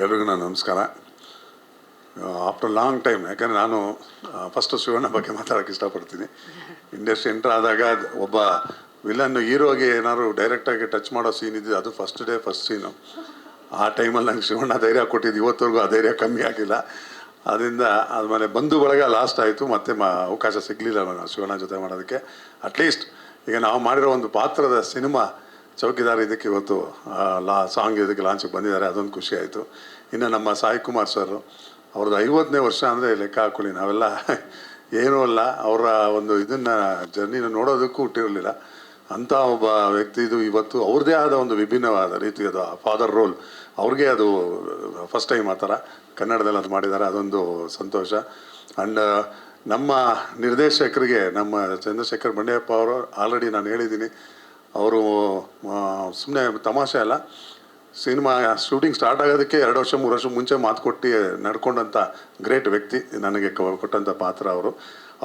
ಎಲ್ರಿಗೂ ನಾನು ನಮಸ್ಕಾರ. ಆಫ್ಟರ್ ಲಾಂಗ್ ಟೈಮ್ ಯಾಕಂದರೆ ನಾನು ಫಸ್ಟು ಶಿವಣ್ಣ ಬಗ್ಗೆ ಮಾತಾಡೋಕ್ಕೆ ಇಷ್ಟಪಡ್ತೀನಿ. ಇಂಡಸ್ಟ್ರಿ ಎಂಟರ್ ಆದಾಗ ಒಬ್ಬ ವಿಲನ್ನು ಹೀರೋಗೆ ಏನಾದ್ರು ಡೈರೆಕ್ಟಾಗಿ ಟಚ್ ಮಾಡೋ ಸೀನ್ ಇದ್ದಿದ್ದು ಅದು ಫಸ್ಟ್ ಡೇ ಫಸ್ಟ್ ಸೀನು ಆ ಟೈಮಲ್ಲಿ ನಂಗೆ ಶಿವಣ್ಣ ಧೈರ್ಯ ಕೊಟ್ಟಿದ್ದು ಇವತ್ತವರೆಗೂ ಆ ಧೈರ್ಯ ಕಮ್ಮಿ ಆಗಿಲ್ಲ. ಅದರಿಂದ ಆದಮೇಲೆ ಬಂದು ಬಳಗ ಲಾಸ್ಟ್ ಆಯಿತು, ಮತ್ತೆ ಮಾ, ಅವಕಾಶ ಸಿಗಲಿಲ್ಲ ನಾನು ಶಿವಣ್ಣ ಜೊತೆ ಮಾಡೋದಕ್ಕೆ. ಅಟ್ಲೀಸ್ಟ್ ಈಗ ನಾವು ಮಾಡಿರೋ ಒಂದು ಪಾತ್ರದ ಸಿನಿಮಾ ಚೌಕಿದಾರ್ ಇದಕ್ಕೆ ಇವತ್ತು ಲಾ, ಸಾಂಗ್ ಇದಕ್ಕೆ ಲಾಂಚಿಗೆ ಬಂದಿದ್ದಾರೆ, ಅದೊಂದು ಖುಷಿ ಆಯಿತು. ಇನ್ನು ನಮ್ಮ ಸಾಯಿ ಕುಮಾರ್ ಸರ್ ಅವ್ರದ್ದು ಐವತ್ತನೇ ವರ್ಷ ಅಂದರೆ ಲೆಕ್ಕ ಹಾಕೊಳ್ಳಿ, ನಾವೆಲ್ಲ ಏನೂ ಅಲ್ಲ, ಅವರ ಒಂದು ಇದನ್ನು, ಜರ್ನಿನ ನೋಡೋದಕ್ಕೂ ಹುಟ್ಟಿರಲಿಲ್ಲ. ಅಂಥ ಒಬ್ಬ ವ್ಯಕ್ತಿ ಇದು ಇವತ್ತು ಅವ್ರದ್ದೇ ಆದ ಒಂದು ವಿಭಿನ್ನವಾದ ರೀತಿ, ಅದು ಫಾದರ್ ರೋಲ್ ಅವ್ರಿಗೆ ಅದು ಫಸ್ಟ್ ಟೈಮ್ ಆ ಥರ, ಕನ್ನಡದಲ್ಲಿ ಅದು ಮಾಡಿದ್ದಾರೆ, ಅದೊಂದು ಸಂತೋಷ. ಆ್ಯಂಡ್ ನಮ್ಮ ನಿರ್ದೇಶಕರಿಗೆ, ನಮ್ಮ ಚಂದ್ರಶೇಖರ್ ಬಂಡೆಯಪ್ಪ ಅವರು ಆಲ್ರೆಡಿ ನಾನು ಹೇಳಿದ್ದೀನಿ ಅವರು ಸುಮ್ಮನೆ ತಮಾಷೆ ಅಲ್ಲ. ಸಿನಿಮಾ ಶೂಟಿಂಗ್ ಸ್ಟಾರ್ಟ್ ಆಗೋದಕ್ಕೆ ಎರಡು ವರ್ಷ, ಮೂರು ವರ್ಷ ಮುಂಚೆ ಮಾತು ಕೊಟ್ಟು ನಡ್ಕೊಂಡಂಥ ಗ್ರೇಟ್ ವ್ಯಕ್ತಿ ನನಗೆ ಕೊಟ್ಟಂಥ ಪಾತ್ರ ಅವರು.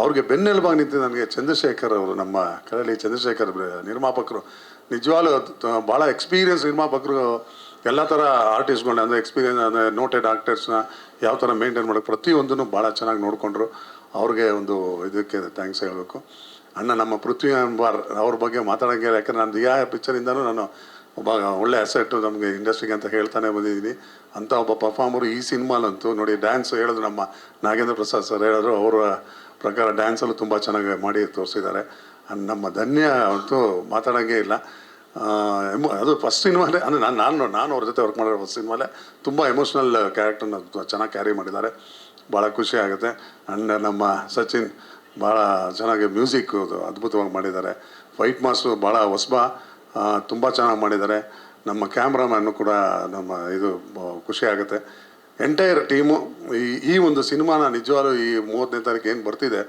ಅವ್ರಿಗೆ ಬೆನ್ನೆಲುಬಾಗಿ ನಿಂತು ನನಗೆ ಚಂದ್ರಶೇಖರ್ ಅವರು, ನಮ್ಮ ಕರಳಿ ಚಂದ್ರಶೇಖರ್ ನಿರ್ಮಾಪಕರು. ನಿಜವಾಗ್ಲೂ ಭಾಳ ಎಕ್ಸ್ಪೀರಿಯನ್ಸ್ ನಿರ್ಮಾಪಕರು, ಎಲ್ಲ ಥರ ಆರ್ಟಿಸ್ಟ್ಗಳನ್ನ ಅಂದರೆ ಎಕ್ಸ್ಪೀರಿಯನ್ಸ್ ಅಂದರೆ ನೋಟೆಡ್ ಆಕ್ಟರ್ಸ್ನ ಯಾವ ಥರ ಮೇಂಟೈನ್ ಮಾಡೋಕ್ಕೆ ಪ್ರತಿಯೊಂದನ್ನು ಭಾಳ ಚೆನ್ನಾಗಿ ನೋಡಿಕೊಂಡ್ರು. ಅವ್ರಿಗೆ ಒಂದು ಇದಕ್ಕೆ ಥ್ಯಾಂಕ್ಸ್ ಹೇಳಬೇಕು. ಅಣ್ಣ, ನಮ್ಮ ಪೃಥ್ವಿ ಅಂಬಾರ್ ಅವ್ರ ಬಗ್ಗೆ ಮಾತಾಡೋಂಗಿಲ್ಲ ಯಾಕಂದ್ರೆ ನಾನು ದಿಯಾ ಪಿಕ್ಚರಿಂದನೂ ನಾನು ಒಬ್ಬ ಒಳ್ಳೆ ಅಸೆಟ್ಟು ನಮಗೆ ಇಂಡಸ್ಟ್ರಿಗೆ ಅಂತ ಹೇಳ್ತಾನೆ ಬಂದಿದ್ದೀನಿ. ಅಂಥ ಒಬ್ಬ ಪರ್ಫಾರ್ಮರು ಈ ಸಿನಿಮಾಲಂತೂ ನೋಡಿ ಡ್ಯಾನ್ಸ್ ಹೇಳಿದ್ರು ನಮ್ಮ ನಾಗೇಂದ್ರ ಪ್ರಸಾದ್ ಸರ್ ಹೇಳಿದ್ರು, ಅವರ ಪ್ರಕಾರ ಡ್ಯಾನ್ಸಲ್ಲೂ ತುಂಬ ಚೆನ್ನಾಗಿ ಮಾಡಿ ತೋರಿಸಿದ್ದಾರೆ. ನಮ್ಮ ಧನ್ಯ ಅಂತೂ ಮಾತಾಡೋಂಗೇ ಇಲ್ಲ. ಅದು ಫಸ್ಟ್ ಸಿನಿಮಾಲೇ, ಅಂದರೆ ನಾನು ನಾನು ನಾನು ಅವ್ರ ಜೊತೆ ವರ್ಕ್ ಮಾಡಿರೋ ಫಸ್ಟ್ ಸಿನಿಮಾಲೇ ತುಂಬ ಎಮೋಷ್ನಲ್ ಕ್ಯಾರೆಕ್ಟರ್ನ ಚೆನ್ನಾಗಿ ಕ್ಯಾರಿ ಮಾಡಿದ್ದಾರೆ. ಭಾಳ ಖುಷಿ ಆಗುತ್ತೆ. ಆ್ಯಂಡ್ ನಮ್ಮ ಸಚಿನ್ ಭಾಳ ಚೆನ್ನಾಗಿ ಮ್ಯೂಸಿಕ್ ಅದ್ಭುತವಾಗಿ ಮಾಡಿದ್ದಾರೆ. ಫೈಟ್ ಮಾಸ್ಟರ್ ಭಾಳ ಹೊಸಬ ತುಂಬ ಚೆನ್ನಾಗಿ ಮಾಡಿದ್ದಾರೆ. ನಮ್ಮ ಕ್ಯಾಮ್ರಾಮ್ಯಾನು ಕೂಡ ನಮ್ಮ ಇದು ಖುಷಿ ಆಗುತ್ತೆ. ಎಂಟೈರ್ ಟೀಮು ಈ ಈ ಒಂದು ಸಿನಿಮಾನ ನಿಜವಾಗ್ಲೂ ಈ ಮೂವತ್ತನೇ ತಾರೀಕು ಏನು ಬರ್ತಿದೆ,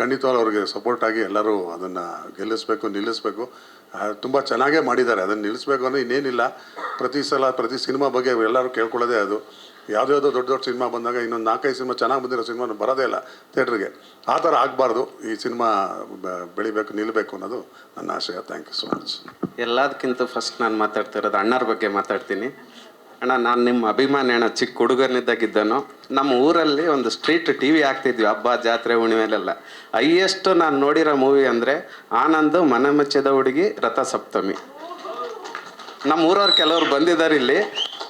ಖಂಡಿತವಾಗ್ಲೂ ಅವ್ರಿಗೆ ಸಪೋರ್ಟ್ ಆಗಿ ಎಲ್ಲರೂ ಅದನ್ನು ಗೆಲ್ಲಿಸ್ಬೇಕು, ನಿಲ್ಲಿಸ್ಬೇಕು. ತುಂಬ ಚೆನ್ನಾಗೇ ಮಾಡಿದ್ದಾರೆ. ಅದನ್ನು ನಿಲ್ಲಿಸ್ಬೇಕು ಅಂದರೆ ಇನ್ನೇನಿಲ್ಲ. ಪ್ರತಿ ಸಲ ಪ್ರತಿ ಸಿನಿಮಾ ಬಗ್ಗೆ ಎಲ್ಲರೂ ಕೇಳ್ಕೊಳ್ಳೋದೇ ಅದು. ಯಾವುದ್ಯಾವುದೋ ದೊಡ್ಡ ದೊಡ್ಡ ಸಿನಿಮಾ ಬಂದಾಗ ಇನ್ನೊಂದು ನಾಲ್ಕೈದು ಸಿನಿಮಾ ಚೆನ್ನಾಗಿ ಬಂದಿರೋ ಸಿನಿಮಾ ಬರೋದೇ ಇಲ್ಲ. ಥಿಯೇಟ್ರಿಗೆ. ಆ ಥರ ಆಗಬಾರ್ದು. ಈ ಸಿನಿಮಾ ಬೆಳಿಬೇಕು ನಿಲ್ಲಬೇಕು ಅನ್ನೋದು ನನ್ನ ಆಶಯ. ಥ್ಯಾಂಕ್ ಯು ಸೊ ಮಚ್ ಎಲ್ಲದಕ್ಕಿಂತ ಫಸ್ಟ್ ನಾನು ಮಾತಾಡ್ತಿರೋದು ಅಣ್ಣರ ಬಗ್ಗೆ ಮಾತಾಡ್ತೀನಿ. ಅಣ್ಣ, ನಾನು ನಿಮ್ಮ ಅಭಿಮಾನಿ ಅಣ್ಣ, ಚಿಕ್ಕ ಹುಡುಗನಿದ್ದಾಗಿದ್ದನು, ನಮ್ಮ ಊರಲ್ಲಿ ಒಂದು ಸ್ಟ್ರೀಟ್ ಟಿ ವಿ ಹಾಕ್ತಿದ್ವಿ, ಹಬ್ಬ, ಜಾತ್ರೆ, ಹುಣ್ಣಿಮೆಲೆಲ್ಲ. ಹೈಯೆಸ್ಟ್ ನಾನು ನೋಡಿರೋ ಮೂವಿ ಅಂದರೆ ಆನಂದ್, ಮನೆ ಮುಚ್ಚಿದ ಹುಡುಗಿ, ರಥಸಪ್ತಮಿ. ನಮ್ಮ ಊರವ್ರು ಕೆಲವರು ಬಂದಿದ್ದಾರೆ ಇಲ್ಲಿ.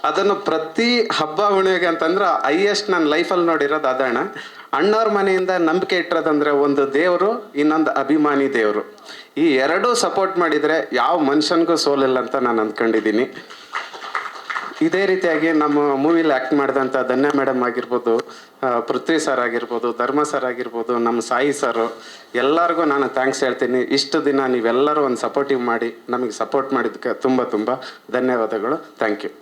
ಅದನ್ನು ಪ್ರತಿ ಹಬ್ಬ ಹುಣ್ಣಿಮೆಗೆ ಅಂತಂದ್ರೆ ಹೈಯೆಸ್ಟ್ ನನ್ನ ಲೈಫಲ್ಲಿ ನೋಡಿರೋದು ಅದಣ್ಣ ಅಣ್ಣವ್ರ ಮನೆಯಿಂದ ನಂಬಿಕೆ ಇಟ್ಟಿರೋದಂದ್ರೆ ಒಂದು ದೇವರು, ಇನ್ನೊಂದು ಅಭಿಮಾನಿ ದೇವರು. ಈ ಎರಡೂ ಸಪೋರ್ಟ್ ಮಾಡಿದರೆ ಯಾವ ಮನುಷ್ಯನಿಗೂ ಸೋಲಿಲ್ಲ ಅಂತ ನಾನು ಅಂದ್ಕೊಂಡಿದ್ದೀನಿ ಇದೇ ರೀತಿಯಾಗಿ ನಮ್ಮ ಮೂವಿಲಿ ಆ್ಯಕ್ಟ್ ಮಾಡಿದಂಥ ಧನ್ಯ ಮೇಡಮ್ ಆಗಿರ್ಬೋದು ಪೃಥ್ವಿ ಸರ್ ಆಗಿರ್ಬೋದು, ಧರ್ಮ ಸರ್ ಆಗಿರ್ಬೋದು, ನಮ್ಮ ಸಾಯಿ ಸರು ಎಲ್ಲರಿಗೂ ನಾನು ಥ್ಯಾಂಕ್ಸ್ ಹೇಳ್ತೀನಿ. ಇಷ್ಟು ದಿನ ನೀವೆಲ್ಲರೂ ಒಂದು ಸಪೋರ್ಟಿವ್ ಮಾಡಿ ನಮಗೆ ಸಪೋರ್ಟ್ ಮಾಡಿದ್ದಕ್ಕೆ ತುಂಬ ತುಂಬ ಧನ್ಯವಾದಗಳು. Thank you